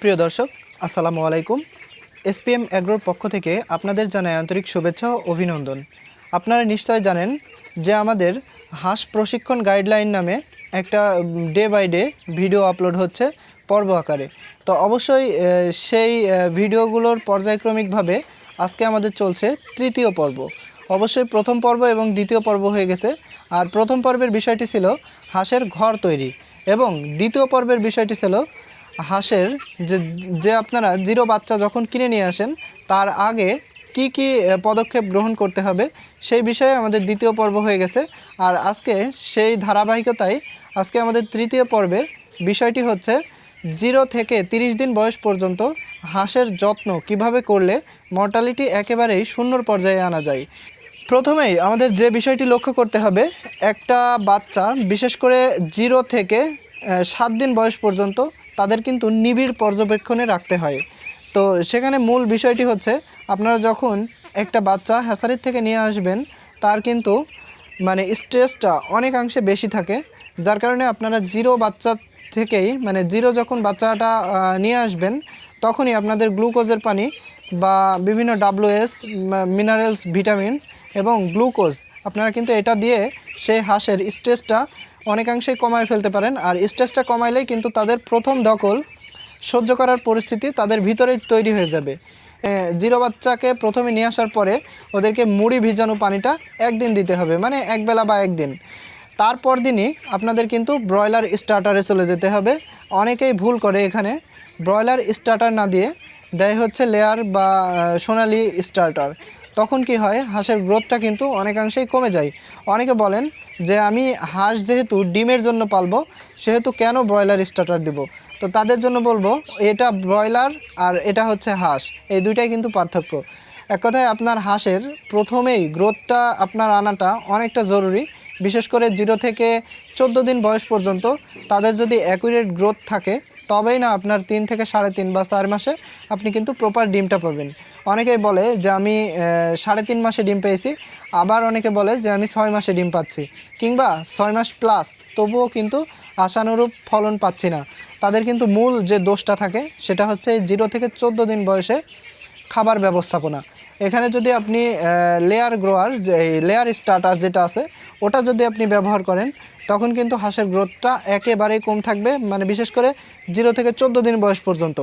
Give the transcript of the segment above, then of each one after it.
প্রিয় দর্শক, আসসালামু আলাইকুম। এসপিএম অ্যাগ্রোর পক্ষ থেকে আপনাদের জানাই আন্তরিক শুভেচ্ছা ও অভিনন্দন। আপনারা নিশ্চয় জানেন যে আমাদের হাঁস প্রশিক্ষণ গাইডলাইন নামে একটা day by day video upload হচ্ছে পর্ব আকারে। তো অবশ্যই সেই ভিডিওগুলোর পর্যায়ক্রমিকভাবে আজকে আমাদের চলছে তৃতীয় পর্ব। অবশ্যই প্রথম পর্ব এবং দ্বিতীয় পর্ব হয়ে গেছে। আর প্রথম পর্বের বিষয়টি ছিল হাঁসের ঘর তৈরি এবং দ্বিতীয় পর্বের বিষয়টি ছিল হাঁসের যে যে আপনারা জিরো বাচ্চা যখন কিনে নিয়ে আসেন, তার আগে কি কি পদক্ষেপ গ্রহণ করতে হবে, সেই বিষয়ে আমাদের দ্বিতীয় পর্ব হয়ে গেছে। আর আজকে সেই ধারাবাহিকতায় আজকে আমাদের তৃতীয় পর্বে বিষয়টি হচ্ছে, জিরো থেকে তিরিশ দিন বয়স পর্যন্ত হাঁসের যত্ন কীভাবে করলে মর্টালিটি একেবারেই শূন্যর পর্যায়ে আনা যায়। প্রথমেই আমাদের যে বিষয়টি লক্ষ্য করতে হবে, একটা বাচ্চা বিশেষ করে জিরো থেকে সাত দিন বয়স পর্যন্ত তাদের কিন্তু নিবিড় পর্যবেক্ষণে রাখতে হয়। তো সেখানে মূল বিষয়টি হচ্ছে, আপনারা যখন একটা বাচ্চা হ্যাসারির থেকে নিয়ে আসবেন, তার কিন্তু মানে স্ট্রেসটা অনেকাংশে বেশি থাকে। যার কারণে আপনারা জিরো বাচ্চা থেকেই মানে জিরো যখন বাচ্চাটা নিয়ে আসবেন, তখনই আপনাদের গ্লুকোজের পানি বা বিভিন্ন ডাব্লুএস মিনারেলস ভিটামিন এবং গ্লুকোজ আপনারা কিন্তু এটা দিয়ে সেই হাঁসের স্ট্রেসটা অনেকাংশেই কমায় ফেলতে পারেন। আর স্ট্রেসটা কমাইলেই কিন্তু তাদের প্রথম দখল সহ্য করার পরিস্থিতি তাদের ভিতরেই তৈরি হয়ে যাবে। জিরো বাচ্চাকে প্রথমে নিয়ে আসার পরে ওদেরকে মুড়ি ভিজানো পানিটা একদিন দিতে হবে মানে একবেলা বা একদিন। তারপর দিনই আপনাদের কিন্তু ব্রয়লার স্টার্টারে চলে যেতে হবে। অনেকেই ভুল করে এখানে। ব্রয়লার স্টার্টার না দিয়ে দেয় হচ্ছে লেয়ার বা সোনালি স্টার্টার। তখন কি হয়, হাঁসের গ্রোথটা কিন্তু অনেকাংশেই কমে যায়। অনেকে বলেন যে, আমি হাঁস যেহেতু ডিমের জন্য পালবো, সেহেতু কেন ব্রয়লার স্টার্টার দিব? তো তাদের জন্য বলব, এটা ব্রয়লার আর এটা হচ্ছে হাঁস, এই দুইটাই কিন্তু পার্থক্য। এক কথায় আপনার হাঁসের প্রথমেই গ্রোথটা, আপনার আনাটা অনেকটা জরুরি। বিশেষ করে জিরো থেকে চোদ্দ দিন বয়স পর্যন্ত তাদের যদি অ্যাকুরেট গ্রোথ থাকে, তবেই না আপনার তিন থেকে সাড়ে তিন বা চার মাসে আপনি কিন্তু প্রপার ডিমটা পাবেন। অনেকেই বলে যে আমি সাড়ে তিন মাসে ডিম পেয়েছি। আবার অনেকে বলে যে আমি ছয় মাসে ডিম পাচ্ছি। কিংবা ছয় মাস প্লাস তবুও কিন্তু আশানুরূপ ফলন পাচ্ছি না। তাদের কিন্তু মূল যে দোষটা থাকে, সেটা হচ্ছে জিরো থেকে চোদ্দ দিন বয়সে খাবার ব্যবস্থাপনা। এখানে যদি আপনি লেয়ার গ্রোয়ার যে লেয়ার স্টার্টার যেটা আছে, ওটা যদি আপনি ব্যবহার করেন, তখন কিন্তু হাঁসের গ্রোথটা একেবারেই কম থাকবে। মানে বিশেষ করে জিরো থেকে চোদ্দ দিন বয়স পর্যন্ত।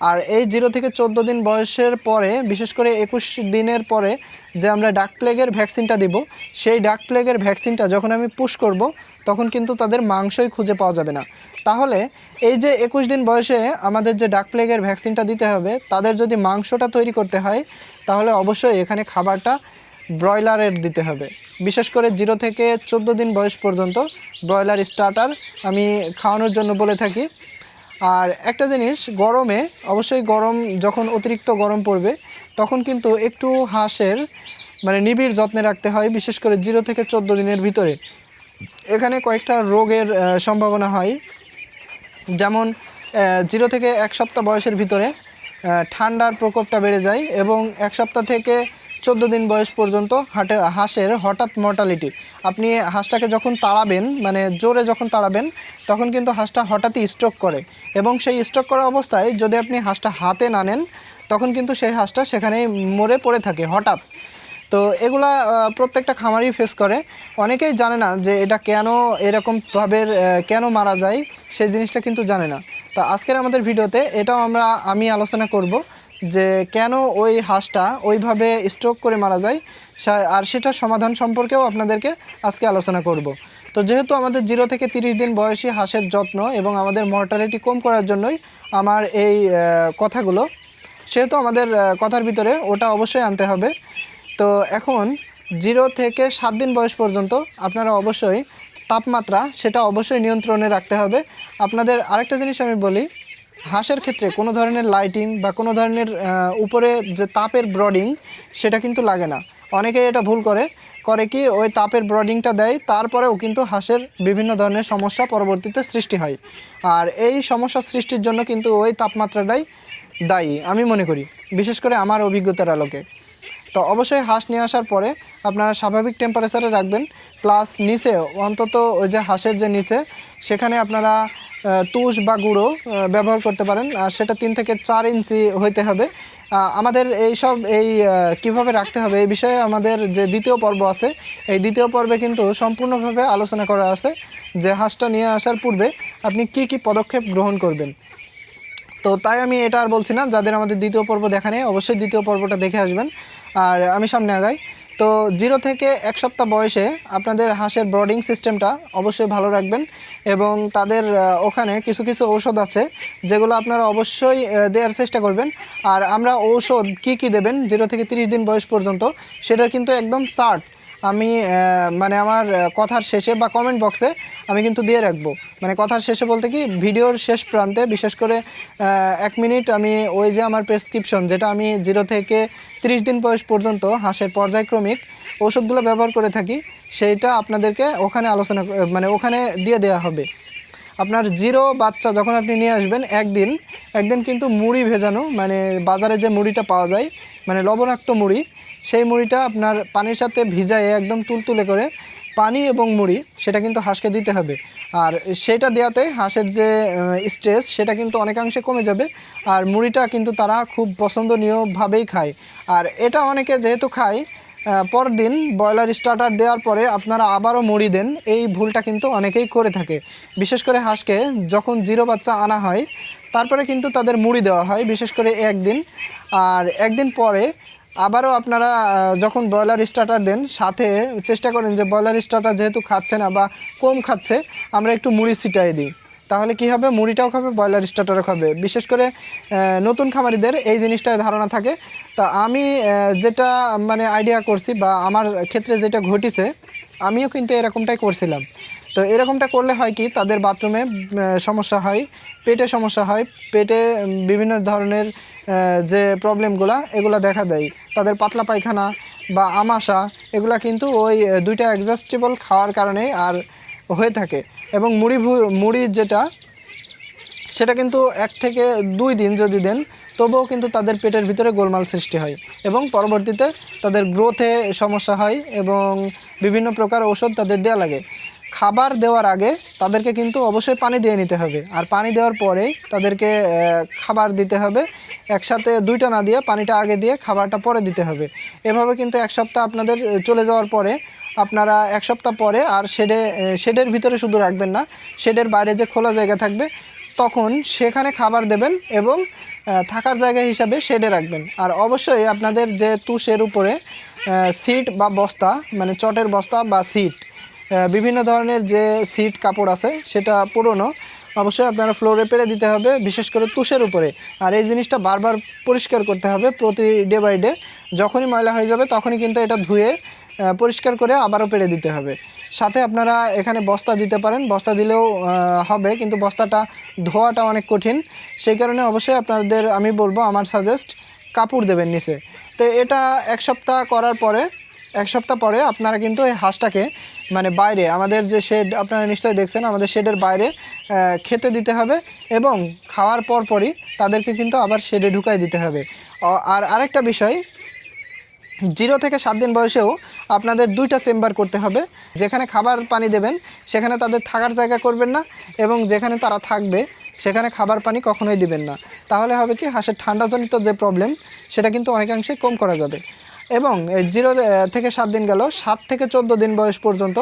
আর এই জিরো থেকে চোদ্দ দিন বয়সের পরে, বিশেষ করে একুশ দিনের পরে যে আমরা ডাক প্লেগের ভ্যাকসিনটা দিব, সেই ডাক প্লেগের ভ্যাকসিনটা যখন আমি পুশ করব, তখন কিন্তু তাদের মাংসই খুঁজে পাওয়া যাবে না। তাহলে এই যে একুশ দিন বয়সে আমাদের যে ডাক প্লেগের ভ্যাকসিনটা দিতে হবে, তাদের যদি মাংসটা তৈরি করতে হয়, তাহলে অবশ্যই এখানে খাবারটা ব্রয়লারের দিতে হবে। বিশেষ করে জিরো থেকে চোদ্দ দিন বয়স পর্যন্ত ব্রয়লার স্টার্টার আমি খাওয়ানোর জন্য বলে থাকি। আর একটা জিনিস, গরমে, অবশ্যই গরম, যখন অতিরিক্ত গরম পড়বে, তখন কিন্তু একটু হাঁসের মানে নিবিড় যত্নে রাখতে হয়, বিশেষ করে জিরো থেকে চোদ্দ দিনের ভিতরে। এখানে কয়েকটা রোগের সম্ভাবনা হয়। যেমন জিরো থেকে এক সপ্তাহ বয়সের ভিতরে ঠান্ডার প্রকোপটা বেড়ে যায় এবং এক সপ্তাহ থেকে চোদ্দ দিন বয়স পর্যন্ত হাটে, হাঁসের হঠাৎ মর্টালিটি আপনি হাঁসটাকে যখন তাড়াবেন মানে জোরে যখন তাড়াবেন, তখন কিন্তু হাঁসটা হঠাৎই স্ট্রোক করে। এবং সেই স্ট্রোক করা অবস্থায় যদি আপনি হাঁসটা হাতে না নেন, তখন কিন্তু সেই হাঁসটা সেখানেই মরে পড়ে থাকে হঠাৎ। তো এগুলা প্রত্যেকটা খামারই ফেস করে। অনেকেই জানে না যে এটা কেন এরকমভাবে কেন মারা যায়, সেই জিনিসটা কিন্তু জানে না। তা আজকের আমাদের ভিডিওতে এটাও আমরা, আমি আলোচনা করব। যে কেন ওই হাঁসটা ওইভাবে স্ট্রোক করে মারা যায় আর সেটার সমাধান সম্পর্কেও আপনাদেরকে আজকে আলোচনা করব। তো যেহেতু আমাদের জিরো থেকে তিরিশ দিন বয়সী হাঁসের যত্ন এবং আমাদের মর্টালিটি কম করার জন্যই আমার এই কথাগুলো, সেহেতু আমাদের কথার ভিতরে ওটা অবশ্যই আনতে হবে। তো এখন জিরো থেকে সাত দিন বয়স পর্যন্ত আপনারা অবশ্যই তাপমাত্রা সেটা অবশ্যই নিয়ন্ত্রণে রাখতে হবে। আপনাদের আরেকটা জিনিস আমি বলি হাঁসের ক্ষেত্রে কোনো ধরনের লাইটিং বা কোনো ধরনের উপরে যে তাপের ব্রডিং সেটা কিন্তু লাগে না। অনেকেই এটা ভুল করে। করে কি ওই তাপের ব্রডিংটা দেয়, তারপরেও কিন্তু হাঁসের বিভিন্ন ধরনের সমস্যা পরবর্তীতে সৃষ্টি হয়। আর এই সমস্যা সৃষ্টির জন্য কিন্তু ওই তাপমাত্রাটাই দায়ী, আমি মনে করি, বিশেষ করে আমার অভিজ্ঞতার আলোকে। তো অবশ্যই হাঁস নিয়ে আসার পরে আপনারা স্বাভাবিক টেম্পারেচারে রাখবেন প্লাস নিচে অন্তত ওই যে হাঁসের যে নিচে, সেখানে আপনারা তুষ বা গুঁড়ো ব্যবহার করতে পারেন। আর সেটা তিন থেকে চার ইঞ্চি হইতে হবে। আমাদের এই সব, এই কীভাবে রাখতে হবে এই বিষয়ে আমাদের যে দ্বিতীয় পর্ব আছে, এই দ্বিতীয় পর্বে কিন্তু সম্পূর্ণভাবে আলোচনা করা আছে, যে হাঁসটা নিয়ে আসার পূর্বে আপনি কি কি পদক্ষেপ গ্রহণ করবেন। তো তাই আমি এটা আর বলছি না, যাদের আমাদের দ্বিতীয় পর্ব দেখা নেই, অবশ্যই দ্বিতীয় পর্বটা দেখে আসবেন। আর আমি সামনে আগাই। তো জিরো থেকে এক সপ্তাহ বয়সে আপনাদের হাঁসের ব্রডিং সিস্টেমটা অবশ্যই ভালো রাখবেন এবং তাদের ওখানে কিছু কিছু ঔষধ আছে যেগুলো আপনারা অবশ্যই দেওয়ার চেষ্টা করবেন। আর আমরা ঔষধ কি কি দেবেন জিরো থেকে তিরিশ দিন বয়স পর্যন্ত সেটা কিন্তু একদম চার্ট আমি মানে আমার কথার শেষে বা কমেন্ট বক্সে আমি কিন্তু দিয়ে রাখব। মানে কথার শেষে বলতে কি, ভিডিওর শেষ প্রান্তে বিশেষ করে এক মিনিট আমি ওই যে আমার প্রেসক্রিপশন যেটা আমি জিরো থেকে তিরিশ দিন বয়স পর্যন্ত হাঁসের পর্যায়ক্রমিক ওষুধগুলো ব্যবহার করে থাকি, সেইটা আপনাদেরকে ওখানে আলোচনা মানে ওখানে দিয়ে দেওয়া হবে। আপনার জিরো বাচ্চা যখন আপনি নিয়ে আসবেন একদিন একদিন কিন্তু মুড়ি ভেজানো মানে বাজারে যে মুড়িটা পাওয়া যায় মানে লবণাক্ত মুড়ি, সেই মুড়িটা আপনার পানির সাথে ভিজায়ে একদম তুলতুলে করে পানি এবং মুড়ি, সেটা কিন্তু হাঁসকে দিতে হবে। আর সেটা দেওয়াতে হাঁসের যে স্ট্রেস সেটা কিন্তু অনেকাংশে কমে যাবে। আর মুড়িটা কিন্তু তারা খুব পছন্দনীয়ভাবেই খায়। আর এটা অনেকে যেহেতু খায় পরদিন ব্রয়লার স্টার্টার দেওয়ার পরে আপনারা আবারও মুড়ি দেন, এই ভুলটা কিন্তু অনেকেই করে থাকে। বিশেষ করে হাঁসকে যখন জিরো বাচ্চা আনা হয়, তারপরে কিন্তু তাদের মুড়ি দেওয়া হয়, বিশেষ করে একদিন। আর একদিন পরে আবারও আপনারা যখন ব্রয়লার স্টার্টার দেন, সাথে চেষ্টা করেন যে ব্রয়লার স্টার্টার যেহেতু খাচ্ছে না বা কম খাচ্ছে, আমরা একটু মুড়ি ছিটাই দিই। তাহলে কি হবে? মুড়িটাও খাবে, ব্রয়লার স্টার্টারও খাবে। বিশেষ করে নতুন খামারিদের এই জিনিসটায় ধারণা থাকে। তা আমি যেটা মানে আইডিয়া করছি বা আমার ক্ষেত্রে যেটা ঘটেছে, আমিও কিন্তু এরকমটাই করছিলাম। তো এরকমটা করলে হয় কি, তাদের বাথরুমে সমস্যা হয়, পেটে সমস্যা হয়, পেটে বিভিন্ন ধরনের যে প্রবলেমগুলো, এগুলো দেখা দেয়। তাদের পাতলা পায়খানা বা আমাশা, এগুলা কিন্তু ওই দুইটা অ্যাডজাস্টেবল খাওয়ার কারণে আর হয়ে থাকে। এবং মুড়ি মুড়ি যেটা, সেটা কিন্তু এক থেকে দুই দিন যদি দেন, তবুও কিন্তু তাদের পেটের ভিতরে গোলমাল সৃষ্টি হয়। এবং পরবর্তীতে তাদের গ্রোথে সমস্যা হয় এবং বিভিন্ন প্রকার ওষুধ তাদের দেওয়া লাগে। খাবার দেওয়ার আগে তাদেরকে কিন্তু অবশ্যই পানি দিয়ে নিতে হবে। আর পানি দেওয়ার পরেই তাদেরকে খাবার দিতে হবে। একসাথে দুইটা না দিয়ে পানিটা আগে দিয়ে খাবারটা পরে দিতে হবে। এভাবে কিন্তু এক সপ্তাহ আপনাদের চলে যাওয়ার পরে আপনারা এক সপ্তাহ পরে আর শেডে শেডের ভিতরে শুধু রাখবেন না, শেডের বাইরে যে খোলা জায়গা থাকবে, তখন সেখানে খাবার দেবেন এবং থাকার জায়গা হিসাবে শেডে রাখবেন। আর অবশ্যই আপনাদের যে তুষের উপরে সিট বা বস্তা মানে চটের বস্তা বা সিট বিভিন্ন ধরনের যে সিট কাপড় আছে, সেটা পুরনো। অবশ্যই আপনারা ফ্লোরে পেরে দিতে হবে, বিশেষ করে তুষের উপরে। আর এই জিনিসটা বারবার পরিষ্কার করতে হবে প্রতি ডে বাই ডে যখনই ময়লা হয়ে যাবে, তখনই কিন্তু এটা ধুয়ে পরিষ্কার করে আবারও পেরে দিতে হবে। সাথে আপনারা এখানে বস্তা দিতে পারেন। বস্তা দিলেও হবে, কিন্তু বস্তাটা ধোয়াটা অনেক কঠিন। সেই কারণে অবশ্যই আপনাদের, আমি বলব, আমার সাজেস্ট কাপড় দেবেন নিচে। তো এটা এক সপ্তাহ করার পরে, এক সপ্তাহ পরে আপনারা কিন্তু এই হাঁসটাকে মানে বাইরে, আমাদের যে শেড আপনারা নিশ্চয়ই দেখছেন, আমাদের শেডের বাইরে খেতে দিতে হবে এবং খাওয়ার পর পরই তাদেরকে কিন্তু আবার শেডে ঢুকাই দিতে হবে। আর আরেকটা বিষয়, জিরো থেকে সাত দিন বয়সেও আপনাদের দুইটা চেম্বার করতে হবে। যেখানে খাবার পানি দেবেন, সেখানে তাদের থাকার জায়গা করবেন না এবং যেখানে তারা থাকবে, সেখানে খাবার পানি কখনোই দিবেন না। তাহলে হবে কি, হাঁসের ঠান্ডাজনিত যে প্রবলেম সেটা কিন্তু অনেকাংশে কম করা যাবে। এবং জিরো থেকে সাত দিন গেল। সাত থেকে চোদ্দ দিন বয়স পর্যন্ত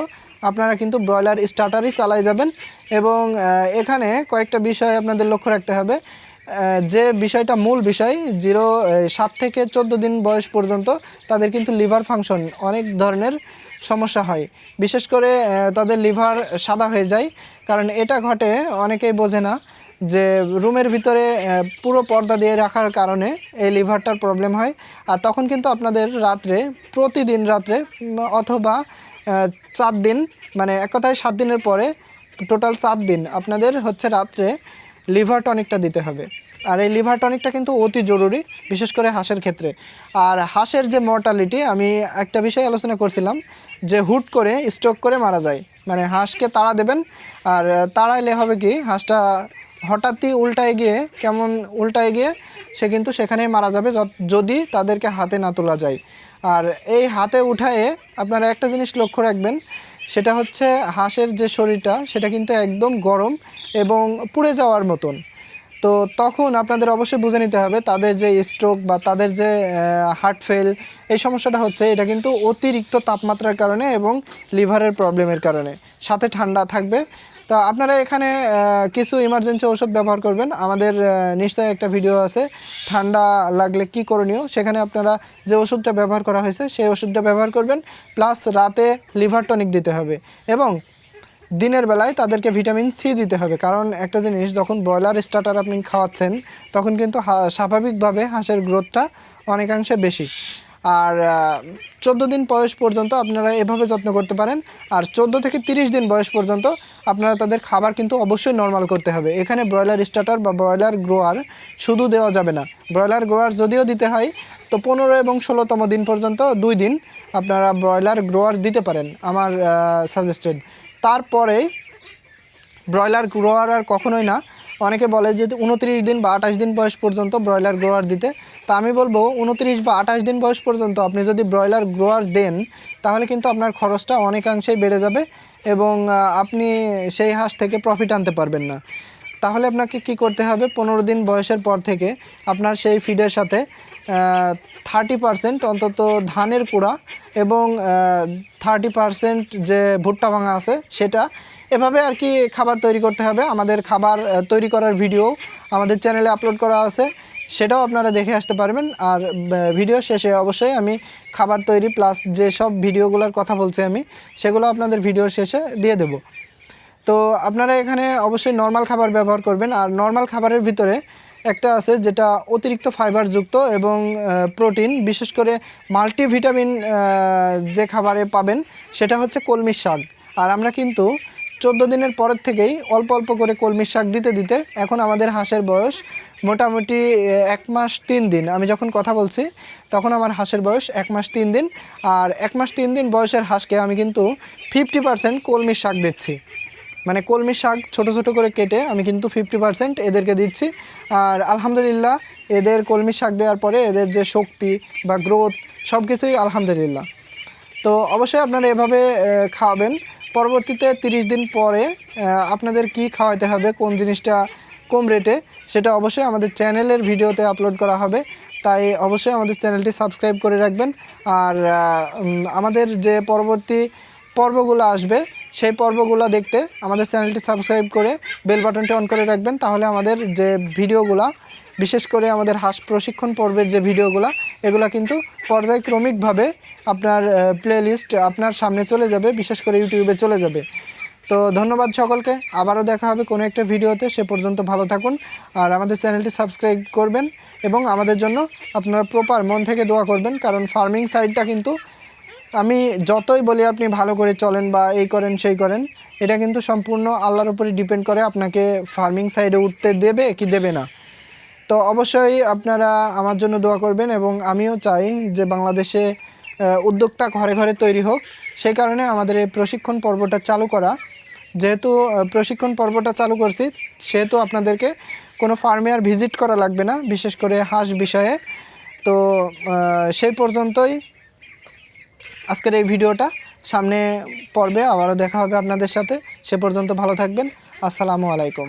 আপনারা কিন্তু ব্রয়লার স্টার্টারই চালাই যাবেন। এবং এখানে কয়েকটা বিষয় আপনাদের লক্ষ্য রাখতে হবে। যে বিষয়টা মূল বিষয়, জিরো সাত থেকে চোদ্দ দিন বয়স পর্যন্ত তাদের কিন্তু লিভার ফাংশন অনেক ধরনের সমস্যা হয়। বিশেষ করে তাদের লিভার সাদা হয়ে যায়। কারণ এটা ঘটে, অনেকেই বোঝে না যে রুমের ভিতরে পুরো পর্দা দিয়ে রাখার কারণে এই লিভারটার প্রবলেম হয়। আর তখন কিন্তু আপনাদের রাত্রে, প্রতিদিন রাত্রে অথবা চার দিন মানে এক কথায় সাত দিনের পরে টোটাল চার দিন আপনাদের হচ্ছে রাত্রে লিভার টনিকটা দিতে হবে। আর এই লিভার টনিকটা কিন্তু অতি জরুরি, বিশেষ করে হাঁসের ক্ষেত্রে। আর হাঁসের যে মর্টালিটি আমি একটা বিষয় আলোচনা করছিলাম, যে হুট করে স্ট্রোক করে মারা যায়। মানে হাঁসকে তাড়া দেবেন, আর, তাড়াইলে হবে কি, হাঁসটা হঠাৎই উল্টায় গিয়ে, কেমন উল্টায় গিয়ে, সে কিন্তু সেখানেই মারা যাবে যদি তাদেরকে হাতে না তোলা যায়। আর এই হাতে উঠায়ে আপনারা একটা জিনিস লক্ষ্য রাখবেন, সেটা হচ্ছে হাঁসের যে শরীরটা, সেটা কিন্তু একদম গরম এবং পুড়ে যাওয়ার মতন। তো তখন আপনাদের অবশ্যই বুঝে নিতে হবে, তাদের যে স্ট্রোক বা তাদের যে হার্ট ফেল এই সমস্যাটা হচ্ছে, এটা কিন্তু অতিরিক্ত তাপমাত্রার কারণে এবং লিভারের প্রবলেমের কারণে। সাথে ঠান্ডা থাকবে তো আপনারা এখানে কিছু ইমার্জেন্সি ওষুধ ব্যবহার করবেন। আমাদের নিশ্চয়ই একটা ভিডিও আছে। ঠান্ডা লাগলে কি করণীয়? সেখানে আপনারা যে ওষুধটা ব্যবহার করা হয়েছে, সেই ওষুধটা ব্যবহার করবেন। প্লাস রাতে লিভার টনিক দিতে হবে এবং দিনের বেলায় তাদেরকে ভিটামিন সি দিতে হবে। কারণ একটা জিনিস, যখন ব্রয়লার স্টার্টার আপনি খাওয়াচ্ছেন, তখন কিন্তু স্বাভাবিকভাবে হাঁসের গ্রোথটা অনেকাংশে বেশি। আর চোদ্দ দিন বয়স পর্যন্ত আপনারা এভাবে যত্ন করতে পারেন। আর চোদ্দ থেকে তিরিশ দিন বয়স পর্যন্ত আপনারা তাদের খাবার কিন্তু অবশ্যই নর্মাল করতে হবে। এখানে ব্রয়লার স্টার্টার বা ব্রয়লার গ্রোয়ার শুধু দেওয়া যাবে না। ব্রয়লার গ্রোয়ার যদিও দিতে হয়, তো পনেরো এবং ষোলোতম দিন পর্যন্ত দুই দিন আপনারা ব্রয়লার গ্রোয়ার দিতে পারেন, আমার সাজেস্টেড তারপরে ব্রয়লার গ্রোয়ার আর কখনোই না অনেকে বলে যে উনত্রিশ দিন বা আঠাশ দিন বয়স পর্যন্ত ব্রয়লার গ্রোয়ার দিতে। তা আমি বলব উনত্রিশ বা আঠাশ দিন বয়স পর্যন্ত আপনি যদি ব্রয়লার গ্রোয়ার দেন, তাহলে কিন্তু আপনার খরচটা অনেকাংশেই বেড়ে যাবে এবং আপনি সেই হাঁস থেকে প্রফিট আনতে পারবেন না। তাহলে আপনাকে কি করতে হবে? পনেরো দিন বয়সের পর থেকে আপনার সেই ফিডের সাথে থার্টি পারসেন্ট অন্তত ধানের কুড়া এবং থার্টি পারসেন্ট যে ভুট্টা ভাঙা আছে, সেটা এভাবে আর কি খাবার তৈরি করতে হবে। আমাদের খাবার তৈরি করার ভিডিও আমাদের চ্যানেলে আপলোড করা আছে। সেটাও আপনারা দেখে আসতে পারবেন। আর ভিডিও শেষে অবশ্যই আমি খাবার তৈরি প্লাস যেসব ভিডিওগুলোর কথা বলছি আমি, সেগুলো আপনাদের ভিডিওর শেষে দিয়ে দেবো। তো আপনারা এখানে অবশ্যই নর্মাল খাবার ব্যবহার করবেন। আর নর্মাল খাবারের ভিতরে একটা আছে যেটা অতিরিক্ত ফাইবারযুক্ত এবং প্রোটিন বিশেষ করে মাল্টিভিটামিন যে খাবারে পাবেন, সেটা হচ্ছে কলমির শাক। আর আমরা কিন্তু চোদ্দ দিনের পরের থেকেই অল্প অল্প করে কলমির শাক দিতে দিতে এখন আমাদের হাঁসের বয়স মোটামুটি এক মাস তিন দিন। আমি যখন কথা বলছি, তখন আমার হাঁসের বয়স এক মাস তিন দিন। আর এক মাস তিন দিন বয়সের হাঁসকে আমি কিন্তু ফিফটি পার্সেন্ট কলমির শাক দিচ্ছি। মানে কলমি শাক ছোট ছোট করে কেটে আমি কিন্তু ফিফটি পার্সেন্ট এদেরকে দিচ্ছি। আর আলহামদুলিল্লাহ, এদের কলমি শাক দেওয়ার পরে এদের যে শক্তি বা গ্রোথ সব কিছুই আলহামদুলিল্লাহ। তো অবশ্যই আপনারা এভাবে খাওয়াবেন। পরবর্তীতে তিরিশ দিন পরে আপনাদের কি খাওয়াতে হবে, কোন জিনিসটা কম রেটে সেটা অবশ্যই আমাদের চ্যানেলের ভিডিওতে আপলোড করা হবে। তাই অবশ্যই আমাদের চ্যানেলটি সাবস্ক্রাইব করে রাখবেন। আর আমাদের যে পরবর্তী পর্বগুলো আসবে, সেই পর্বগুলো দেখতে আমাদের চ্যানেলটি সাবস্ক্রাইব করে বেল বাটনটি অন করে রাখবেন। তাহলে আমাদের যে ভিডিওগুলো বিশেষ করে আমাদের হাঁস প্রশিক্ষণ পর্বের যে ভিডিওগুলো, এগুলো কিন্তু পর্যায়ক্রমিকভাবে আপনার প্লেলিস্ট আপনার সামনে চলে যাবে, বিশেষ করে ইউটিউবে চলে যাবে। তো ধন্যবাদ সকলকে, আবারও দেখা হবে কোনো একটা ভিডিওতে, সে পর্যন্ত ভালো থাকুন, আর আমাদের চ্যানেলটি সাবস্ক্রাইব করবেন, এবং আমাদের জন্য আপনারা প্রপার মন থেকে দোয়া করবেন, কারণ ফার্মিং সাইডটা কিন্তু আমি যতই বলি আপনি ভালো করে চলেন বা এই করেন, সেই করেন, এটা কিন্তু সম্পূর্ণ আল্লাহর উপরে ডিপেন্ড করে, আপনাকে ফার্মিং সাইডে উঠতে দেবে কি দেবে না। তো অবশ্যই আপনারা আমার জন্য দোয়া করবেন এবং আমিও চাই যে বাংলাদেশে উদ্যোক্তা ঘরে ঘরে তৈরি হোক। সেই কারণে আমাদের এই প্রশিক্ষণ পর্বটা চালু করা। যেহেতু প্রশিক্ষণ পর্বটা চালু করছি, সেহেতু আপনাদেরকে কোনো ফার্মে আর ভিজিট করা লাগবে না, বিশেষ করে হাঁস বিষয়ে। তো সেই পর্যন্তই আজকের এই ভিডিওটা। সামনে পর্বে আবারও দেখা হবে আপনাদের সাথে। সে পর্যন্ত ভালো থাকবেন। আসসালামু আলাইকুম।